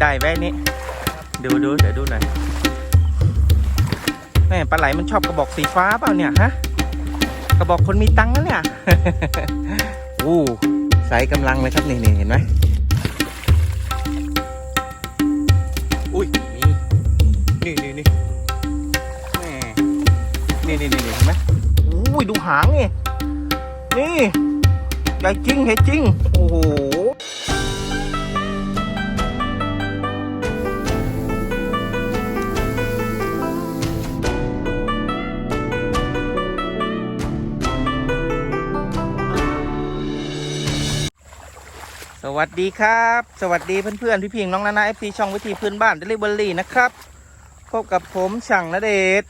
ได้แว่นี้ดูดูเดี๋ยวดูหน่อยแม่ปลาไหลมันชอบกระบอกสีฟ้าเปล่าเนี่ยฮะกระบอกคนมีตังค์นะเนี่ยอู้ใสกำลังเลยครับนี่นี่เห็นไหมอุ้ยนี่นี่นี่นี่แม่นี่นี่นี่นี่เห็นไหมอุ้ยดูหางนี่นี่ใหญ่จริงเห็นจริงโอ้โห วัสดีครับ สวัสดีเพื่อนๆพี่พิงน้องนานาเอฟซีช่องวิธีพื้นบ้านเดลิเวอรี่นะครับพบกับผมช่างนเดช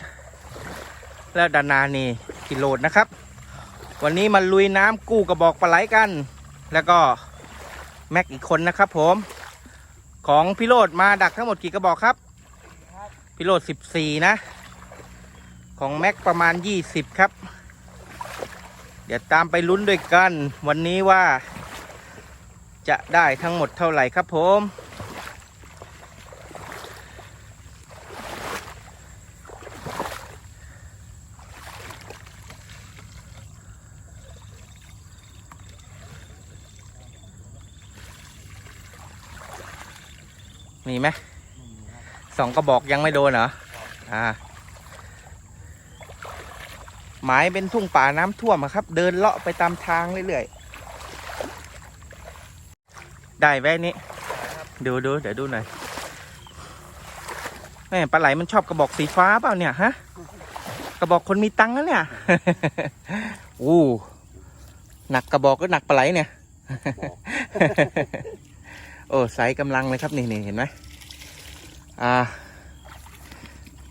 และดานานี่กิโลดนะครับ วันนี้มาลุยน้ำกู้กระบอกปลาไหลกัน แล้วก็แม็กอีกคนนะครับ ผม ของพิโรดมาดักทั้งหมดกี่กระบอกครับพิโรดสิบสี่นะ ของแม็กประมาณยี่สิบครับ เดี๋ยวตามไปลุ้นด้วยกัน วันนี้ว่า จะได้ทั้งหมดเท่าไหร่ครับผม มีไหมสองกระบอกยังไม่โดนเหรอ อ่าหมายเป็นทุ่งป่าน้ำท่วมครับ เดินเลาะไปตามทางเรื่อยๆ ได้แว่นี้ ดูดูเดี๋ยวดูหน่อยแม่ปลาไหลมันชอบกระบอกสีฟ้าเปล่าเนี่ยฮะ กระบอกคนมีตังค์นะเนี่ยอู้หนักกระบอกก็หนักปลาไหลเนี่ย โอ้ใสกำลังเลยครับนี่นี่เห็นไหมอ่า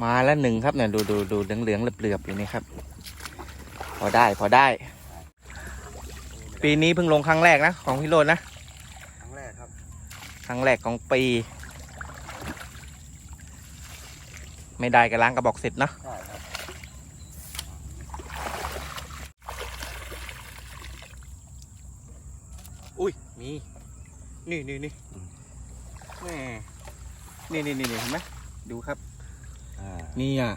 มาแล้วหนึ่งครับเนี่ยดูดูดูเหลืองเหลืองเหลือบๆอยู่นี่ครับ พอได้พอได้ ปีนี้เพิ่งลงครั้งแรกนะของพี่โรจน์นะ ครั้งแรกครับ ครั้งแรกของปี ไม่ได้กับล้างกระบอกเสร็จเนาะใช่ครับอุ้ยมี นี่นี่นี่แม่นี่นี่นี่นี่เห็นไหมดูครับอ่านี่อะ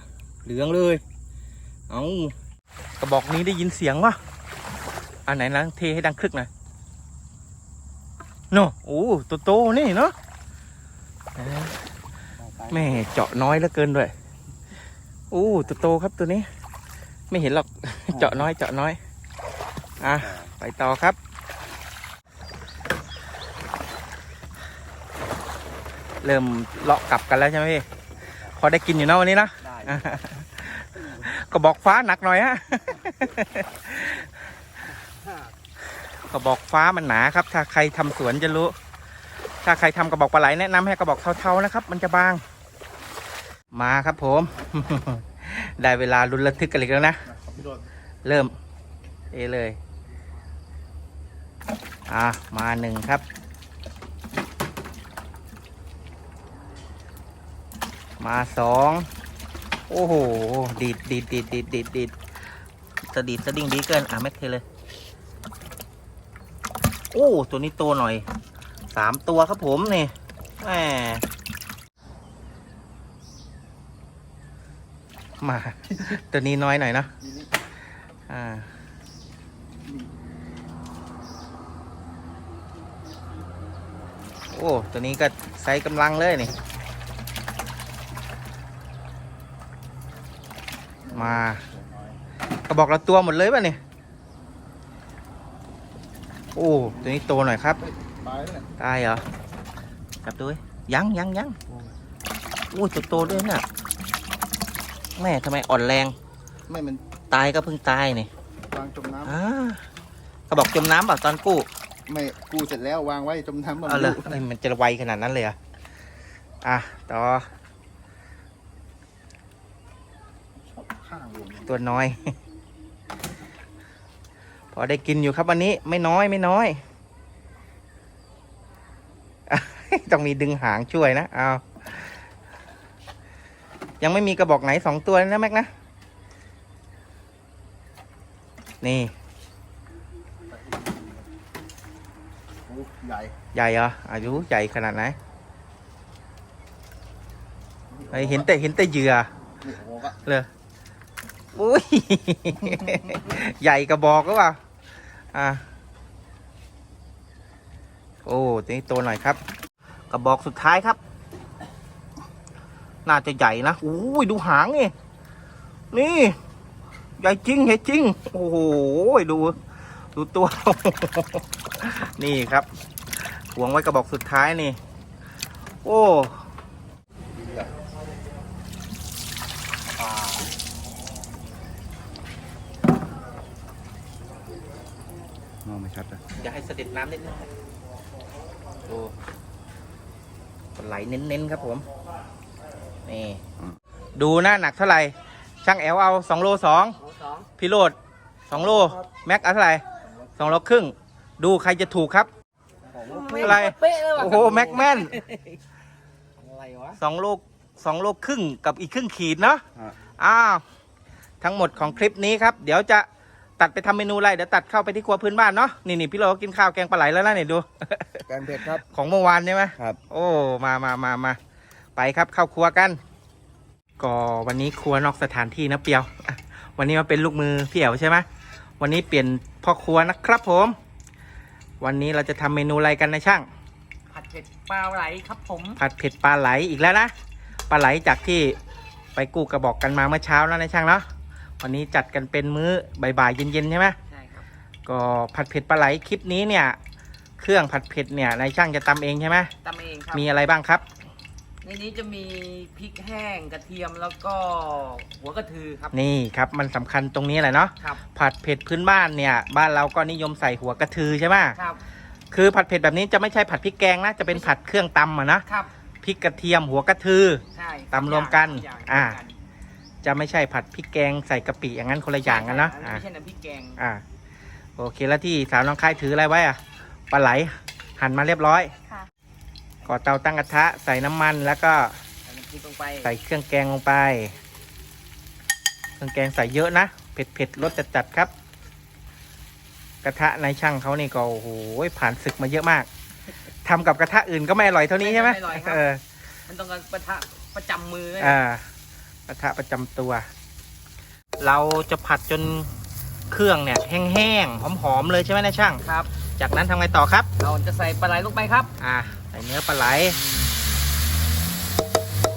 เหลืองเลย เอากระบอกนี้ได้ยินเสียงวะอันไหนนะเทให้ดังคลึกหน่อย โน่โอ้ตัวโตนี่เนาะเอ้ยแม่เจาะน้อยเหลือเกินด้วยโอ้ตัวโตครับตัวนี้ ไม่เห็นหรอกเจาะน้อยเจาะน้อยอะไปต่อครับเริ่มเลาะกลับกันแล้วใช่ไหมพี่ พอได้กินอยู่เนอะวันนี้นะได้อะกระบอกฟ้าหนักหน่อยฮะ กระบอกฟ้ามันหนาครับ ถ้าใครทำสวนจะรู้ ถ้าใครทำกระบอกปลาไหลแนะนำให้กระบอกเทาๆนะครับ มันจะบาง มาครับผม ได้เวลาลุ้นระทึกกันอีกแล้วนะ เริ่ม เอเลย อะมาหนึ่งครับ มาสองโอ้โหดีดดีดดีดดีดดีดสะดีดสะดิ้งดีเกิน อะแม็กเทเลย โอ้ตัวนี้โตหน่อยสามตัวครับผมนี่แหมมา ตัวนี้น้อยหน่อยนะอ่าโอ้ตัวนี้ก็ใช้กำลังเลยนี่ มากระบอกละตัวหมดเลยป่ะนี่ โอ้ตัวนี้โตหน่อยครับตายแล้วเนี่ยตายเหรอจับดูดิยังยังยังโอ้ยตัวโตด้วยเนี่ยแม่ทำไมอ่อนแรง ไม่มันตายก็เพิ่งตายนี่วางจมน้อ่ากระบอกจมน้ำเปล่าตอนกู้ำไม่กูเสร็จแล้ววางไว้จมน้ำมันเอาเลยเอ้ยมันจะไวขนาดนั้นเลยเหรอะอะต่อข้างวงตัวน้อย พอได้กินอยู่ครับวันนี้ไม่น้อยไม่น้อยต้องมีดึงหางช่วยนะเอายังไม่มีกระบอกไหนสองตัวนะแม็กนะ นี่โอ้ใหญ่ ใหญ่เหรออายุใหญ่ขนาดไหนไอเห็นแต่เห็นแต่เหยื่อนี่โอ้โหก็เลย อุ้ย ใหญ่กระบอกก็เปล่า อะ โอ้ตัวนี้โตหน่อยครับ กระบอกสุดท้ายครับ น่าจะใหญ่นะโอ้ยดูหางนี่นี่ ใหญ่จริงใหญ่จริง โอ้โหดู ดูตัว นี่ครับ หวงไว้กระบอกสุดท้ายนี่ โอ้ มองไม่ ชัดนะอย่าให้เสด็จน้ำนิดนึงดูไหลเน้นๆครับผม นี่ ดูหน้าหนักเท่าไหร่ ช่างแอลเอาสองโลสองพี่โรดสองโล แม็กเอาเท่าไหร่สองโลครึ่ง ดูใครจะถูกครับ อะไรเป๊ะเลยว่ะโอ้โห แม็กแม่นอะไรวะสองโลสองโลครึ่งกับอีกครึ่งขีดเนาะอะอ้าว ทั้งหมดของคลิปนี้ครับ เดี๋ยวจะ ตัดไปทำเมนูอะไรเดี๋ยวตัดเข้าไปที่ครัวพื้นบ้านเนาะนี่นี่พี่โรกินข้าวแกงปลาไหลแล้วนะเนี่ยดู แกงเผ็ดครับ ของเมื่อวานใช่ไหมครับ โอ้มามามามาไปครับเข้าครัวกัน ก็วันนี้ครัวนอกสถานที่นะเปียวอะวันนี้มาเป็นลูกมือพี่เอ๋วใช่ไหมวันนี้เปลี่ยนพ่อครัวนะครับผม วันนี้เราจะทำเมนูอะไรกันนะช่าง ผัดเผ็ดปลาไหลครับผม ผัดเผ็ดปลาไหลอีกแล้วนะปลาไหลจากที่ไปกู้กระบอกกันมาเมื่อเช้าแล้วนะช่างเนาะ วันนี้จัดกันเป็นมื้อบ่ายๆเย็นๆใช่ไหมใช่ครับก็ผัดเผ็ดปลาไหลคลิปนี้เนี่ย เครื่องผัดเผ็ดเนี่ยนายช่างจะตำเองใช่ไหมตำเองครับมีอะไรบ้างครับ ในนี้จะมีพริกแห้งกระเทียมแล้วก็หัวกระทือครับ นี่ครับมันสำคัญตรงนี้แหละเนาะครับ ผัดเผ็ดพื้นบ้านเนี่ยบ้านเราก็นิยมใส่หัวกระทือใช่ไหมครับ คือผัดเผ็ดแบบนี้จะไม่ใช่ผัดพริกแกงนะจะเป็นผัดเครื่องตำอะนะครับ พริกกระเทียมหัวกระทือ ใช่ตำรวมกันย่างอ่าย่าง จะไม่ใช่ผัดพริกแกงใส่กะปิอย่างนั้นคนละอย่างกันเนาะใช่อ่าไม่ใช่น้ำพริกแกงอ่าโอเคแล้วที่สาวน้องคายถืออะไรไว้อะปลาไหลหั่นมาเรียบร้อยค่ะ ก่อเตาตั้งกระทะใส่น้ำมันแล้วก็ใส่น้ำพริกลงไปใส่เครื่องแกงลงไป เครื่องแกงใส่เยอะนะเผ็ดเผ็ดรสจัดจัดๆครับ กระทะในช่างเขานี่ก็โอ้โหผ่านศึกมาเยอะมากทำกับกระทะอื่นก็ไม่อร่อยเท่านี้ใช่ไหมไม่อร่อยครับเออมันต้องการประทะประจำมือไว้อ่า กระทะประจำตัว เราจะผัดจนเครื่องเนี่ยแห้งๆหอมๆเลยใช่ไหมนะช่างครับ จากนั้นทำไงต่อครับ เราจะใส่ปลาไหลลงไปครับอ่าใส่เนื้อปลาไหล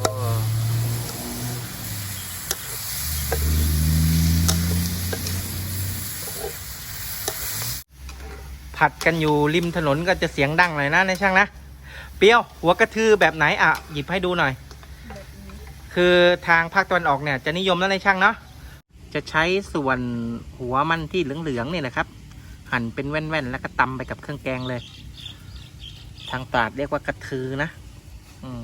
โอ้ผัดกันอยู่ริมถนนก็จะเสียงดังหน่อยนะในช่างนะ เปรี้ยวหัวกระทือแบบไหนอะหยิบให้ดูหน่อย คือทางภาคตะวันออกเนี่ยจะนิยมแล้วในช่างเนาะจะใช้ส่วนหัวมันที่เหลืองๆนี่แหละครับ หั่นเป็นแว่นๆแล้วก็ตำไปกับเครื่องแกงเลย ทางตราดเรียกว่ากระทือนะอืม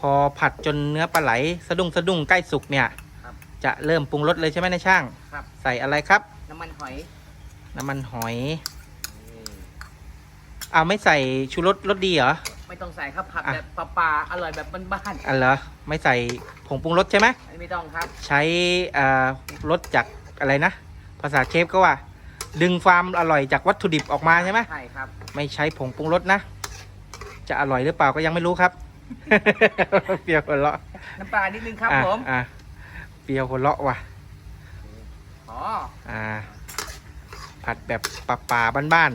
พอผัดจนเนื้อปลาไหล สะดุ้งสะดุ้งใกล้สุกเนี่ยครับจะเริ่มปรุงรสเลยใช่ไหมในายช่างครับใส่อะไรครับ น้ำมันหอย น้ำมันหอยอ้าวไม่ใส่ชูรสรสดีเหรอ ไม่ต้องใส่ครับผัดอะแบบปลาๆอร่อยแบบบ้านอันเหรอ ไม่ใส่ผงปรุงรสใช่ไหมๆอันนี้ไม่ต้องครับ ใช้อ่ารสจากอะไรนะ ภาษาเชฟก็ว่า ดึงความอร่อยจากวัตถุดิบออกมาใช่ไหมใช่ครับ ไม่ใช้ผงปรุงรสนะ จะอร่อยหรือเปล่าก็ยังไม่รู้ครับ เปรี้ยวหัวเราะน้ำปลานิดนึงครับอะผมอะเปรี้ยวหัวเราะว่ะอ๋ออ่า ผัดแบบป่าป่าๆบ้าน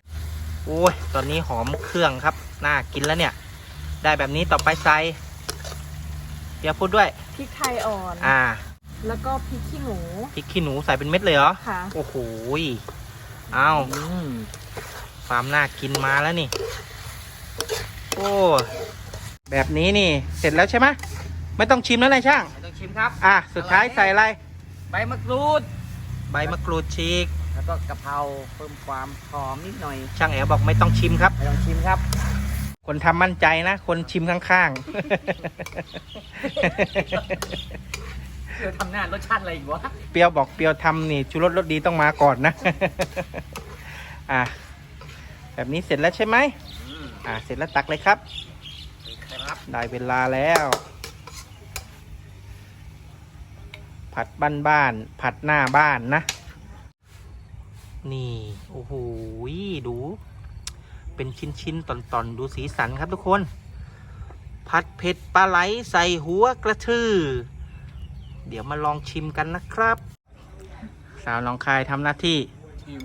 ๆโอ้ย ตอนนี้หอมเครื่องครับ น่ากินแล้วเนี่ย ได้แบบนี้ต่อไปใส่เดี๋ยวพูดด้วย พริกไทยอ่อน อ่า แล้วก็พริกขี้หนู พริกขี้หนูใส่เป็นเม็ดเลยเหรอ ค่ะ โอ้โหยเอาความน่ากินมาแล้วนี่ โอ้ แบบนี้นี่ เสร็จแล้วใช่ไหมไม่ต้องชิมแล้วนายช่างไม่ต้องชิมครับ อะ สุดท้ายใส่อะไร ใบมะกรูด ใบมะกรูดฉีก แล้วก็กะเพราเพิ่มความหอมนิดหน่อย ช่างแอลบอกไม่ต้องชิมครับไม่ต้องชิมครับ คนทำมั่นใจนะ คนชิมข้างเพื่อทำหน้ารสชาติอะไรอีกวะๆ เปรียวบอกเปรียวทำนี่ชูรสรสดีต้องมาก่อนนะ อะ แบบนี้เสร็จแล้วใช่ไหม อะ เสร็จแล้วตักเลยครับ ครับ ได้เวลาแล้ว ผัดบ้านบ้านๆผัดหน้าบ้านนะ นี่ โอ้โหดู เป็นชิ้นชิ้นๆตอนตอนๆ ดูสีสันครับทุกคน ผัดเผ็ดปลาไหลใส่หัวกระทือ เดี๋ยวมาลองชิมกันนะครับ สาวหน้องคายทำหน้าที่ชิม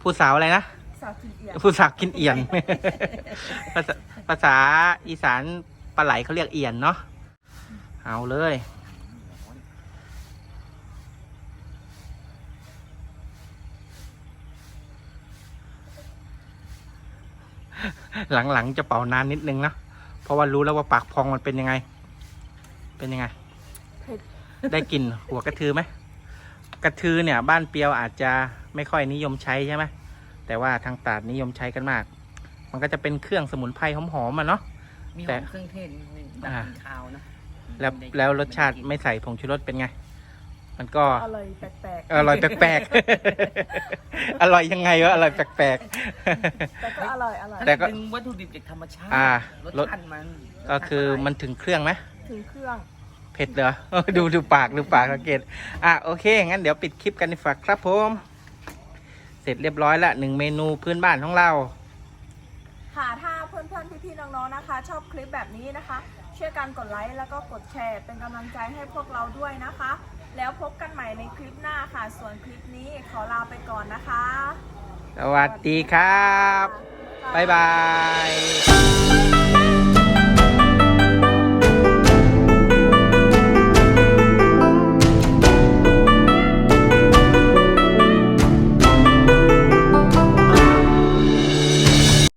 ผู้สาวอะไรนะสาวกินเอียนผู้สาวกินเอียนภาษาภาษาอีสานปลาไหลเขาเรียกเอียนเนาะเอาเลย หลังๆจะเป่านานนิดนึงนะเพราะว่ารู้แล้วว่าปากพองมันเป็นยังไง เป็นยังไงเผ็ดได้กลิ่นหัวกระทือไหมกระทือเนี่ย บ้านเปียวอาจจะไม่ค่อยนิยมใช้ใช่ไหมแต่ว่าทางตราดนิยมใช้กันมาก มันก็จะเป็นเครื่องสมุนไพรหอมๆอะเนาะมีหแต่อมเครื่องเทศนิดนึงแบบอ่ากลิ่นคาวนะแล้วได้แล้วรสชาติไม่ใส่ผงชูรสเป็นไง มันก็อร่อยแปลกอร่อยแปลกๆ อร่อยยังไงวะอร่อยแปลกๆ แต่ก็อร่อยอร่อยแต่ก็ดึงวัตถุดิบจากธรรมชาติอ่ารสชาติมันๆก็คือมันถึงเครื่องไหมถึงเครื่องเผ็ดเหรอดูดูปากดูปากสังเกตอะโอเคงั้นเดี๋ยวปิดคลิปกันดีกว่าครับผมเสร็จเรียบร้อยละหนึ่งเมนูพื้นบ้านของเราค่ะถ้าเพื่อนๆพี่ๆน้องๆนะคะ ชอบคลิปแบบนี้นะคะช่วยกันกดไลค์แล้วก็กดแชร์เป็นกำลังใจให้พวกเราด้วยนะคะ แล้วพบกันใหม่ในคลิปหน้าค่ะ ส่วนคลิปนี้ขอลาไปก่อนนะคะ สวัสดีครับ บ๊ายบายย